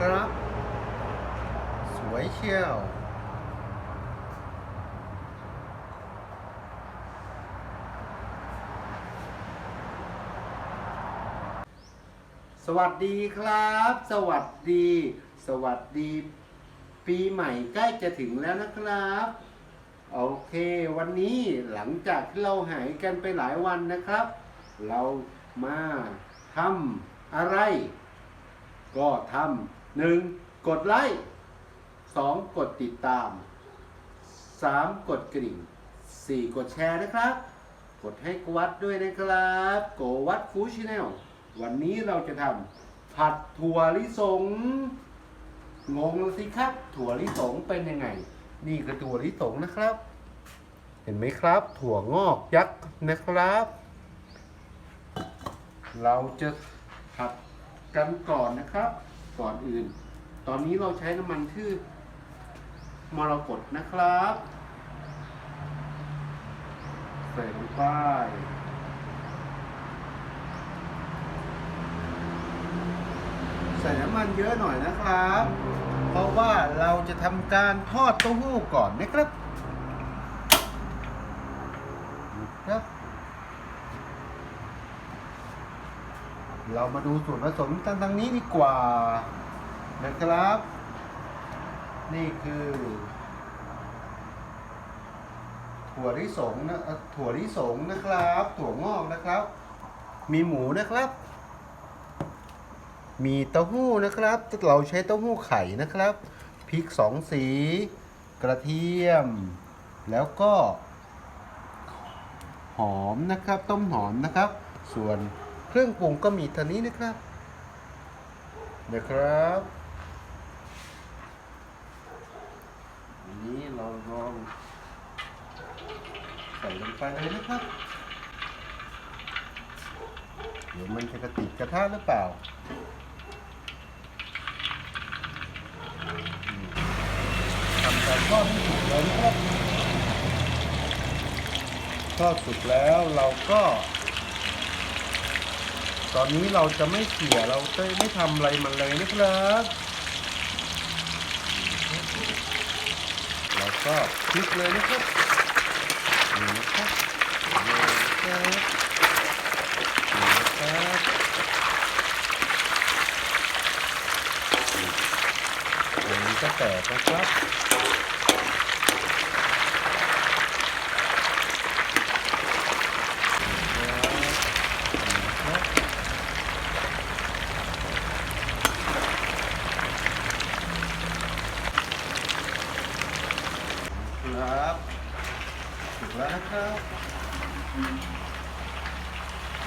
ครับ สวยเชียวสวัสดีครับ สวัสดี สวัสดี ปีใหม่ใกล้จะถึงแล้วนะครับ โอเค วันนี้หลังจากที่เราหายกันไปหลายวันนะครับ เรามาทำอะไร ก็ทำ หนึ่งกดไลค์สองกดติดตามสามกดกริ่งสี่กดแชร์นะครับ กดให้กวัดด้วยนะครับ โกวัดฟูชแนลวันนี้เราจะทำผัดถั่วลิสง งงแล้วสิครับ ถั่วลิสงเป็นยังไง นี่คือถั่วลิสงนะครับ เห็นไหมครับ ถั่วงอกยักษ์นะครับ เราจะผัดกันก่อนนะครับ ก่อนอื่น ตอนนี้เราใช้น้ำมันที่อมรกตนะครับ ใส่ลงไปใส่น้ำมันเยอะหน่อยนะครับ เพราะว่าเราจะทำการทอดเต้าหู้ก่อนนะครับ เรามาดูส่วนผสมทางทางนี้ดีกว่านะครับ นี่คือ ถั่วลิสงนะถั่วลิสงนะครับ ถั่วงอกนะครับ มีหมูนะครับ มีเต้าหู้นะครับ เราใช้เต้าหู้ไข่นะครับพริกสองสี กระเทียม แล้วก็ หอมนะครับ ต้มหอมนะครับ ส่วน เครื่องปรุงก็มีเท่านี้นะครับนะครับอันนี้เราลองใส่ลงไปเลยนะครับ เดี๋ยวมันจะกระติดกระทะหรือเปล่าทำการทอดให้สุกเลยนะครับทอดสุกแล้วเราก็ ตอนนี้เราจะไม่เขี่ยเราจะไม่ทำอะไรมันเลยนะครับเราก็พลิกเลยนะครับนี่นะครับนี่นะครับนี่นะครับนี่อันนี้ก็แตกนะครับครับ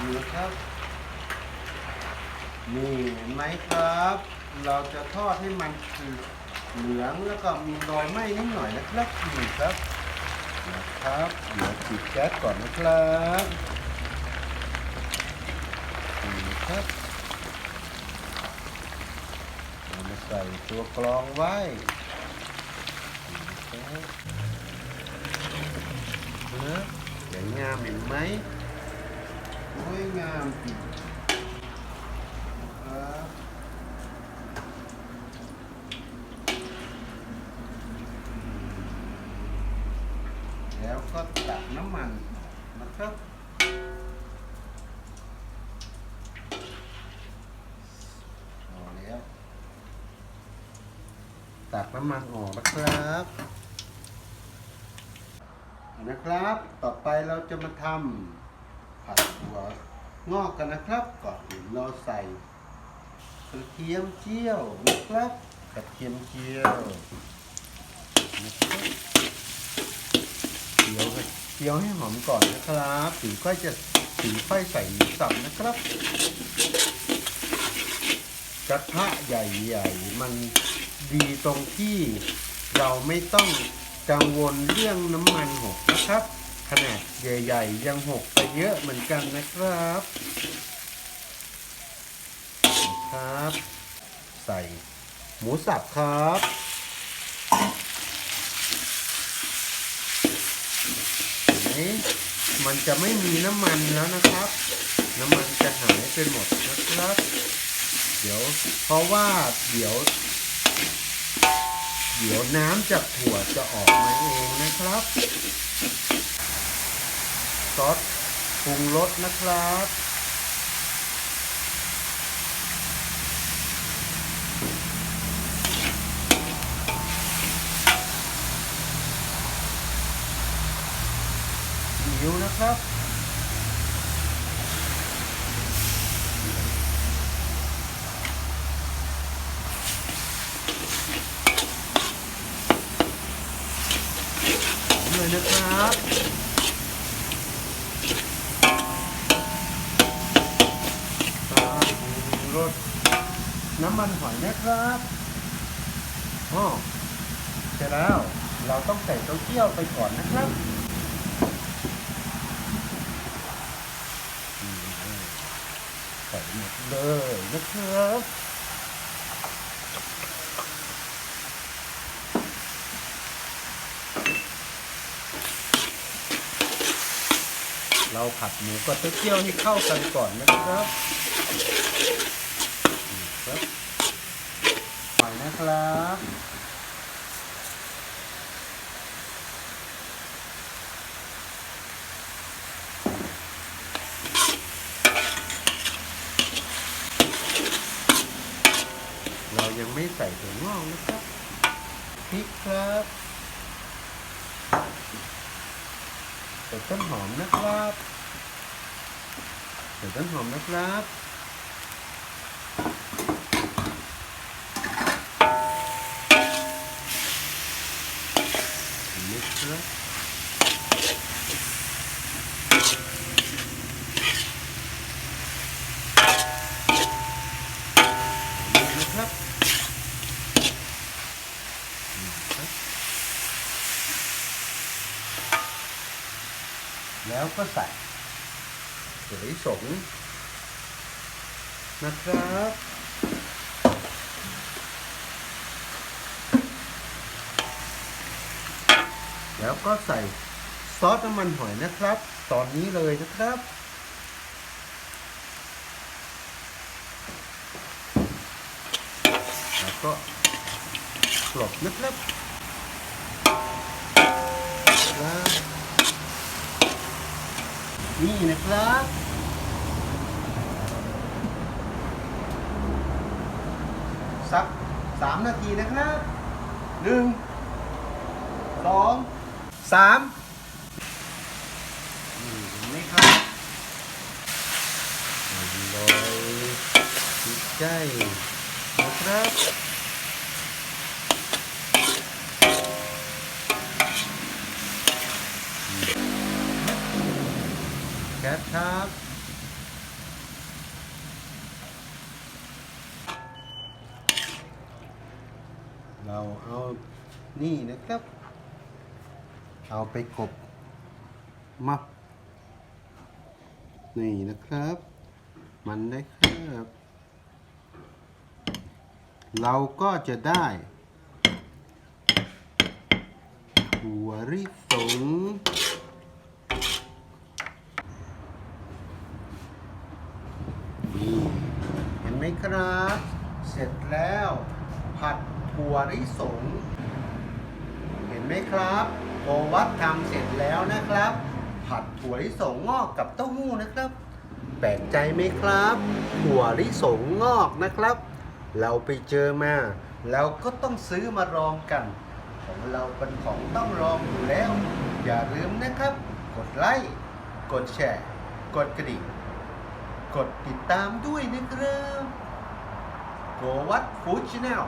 นี่นะครับ นี่เห็นไหมครับ เราจะทอดให้มันคือเหลืองแล้วก็มีรอยไหม้นิดหน่อยนะครับนี่ครับนะครับเดี๋ยวปิดแก๊สก่อนนะครับนี่ครับเรามาใส่ตัวกรองไว้เนื้อสวยงามเห็นไหม สวยงามจริงนะครับแล้วก็ตักน้ำมันนะครับ พอแล้ว ตักน้ำมันออกนะครับนะครับ ต่อไปเราจะมาทำ ผัดหัวงอกกันนะครับ ก่อนอื่นเราใส่กระเทียมเจียวนะครับกระเทียมเจียวนะครับเจียวเจียวให้หอมก่อนนะครับถึงค่อยจะถึงค่อยใส่หมูสับนะครับกระทะใหญ่ๆมันดีตรงที่เราไม่ต้องกังวลเรื่องน้ำมันหกนะครับ ขนาดใหญ่ๆ ยังหกไปเยอะเหมือนกันนะครับ ครับ ใส่หมูสับครับนไหมมันจะไม่มีน้ำมันแล้วนะครับ น้ำมันจะหายไปหมดนะครับ เดี๋ยวเพราะว่าเดี๋ยว เดี๋ยวน้ำจากถั่วจะออกมาเองนะครับ ซอสปรุงรสนะครับนิ้วนะครับเลยนะครับ รสน้ำมันหอยนะครับอ๋อเสร็จแล้วเราต้องใส่เต้าเจี้ยวไปก่อนนะครับใส่หมดเลยนะครับเราผัดหมูกับเต้าเจี้ยวให้เข้ากันก่อนนะครับ ครับหอยนะครับเรายังไม่ใส่ถั่วงอกนะครับพริกครับใส่ต้นหอมนะครับใส่ต้นหอมนะครับเห็นไหมครับนี่นะครับนี่ครับ แล้ว ก็ใส่เสยสงนะครับแล้วก็ใส่ซอสน้ำมันหอยนะครับ ตอนนี้เลยนะครับ แล้วก็กลบนะครับ นี่นะครับสักสามนาทีนะครับหนึ่งสองสามนี่เห็นไหมครับลอยติดใจนะครับ แคทครับเราเอานี่นะครับ เอาไปกบมานี่นะครับ มันได้ครับ เราก็จะได้หัวริสง นี่เห็นไหม ครับ เสร็จแล้ว ผัดถั่วลิสง เห็นไหมครับโกวัดทำเสร็จแล้วนะครับ ผัดถั่วลิสงงอกกับเต้าหู้นะครับ แปลกใจไหมครับ ถั่วลิสงงอกนะครับ เราไปเจอมาเราก็ต้องซื้อมาลองกัน ของเราเป็นของต้องลองอยู่แล้ว อย่าลืมนะครับ กดไลค์กดแชร์ กดกระดิ่ง กดติดตามด้วยนะครับโกวัดฟู้ดชาแนล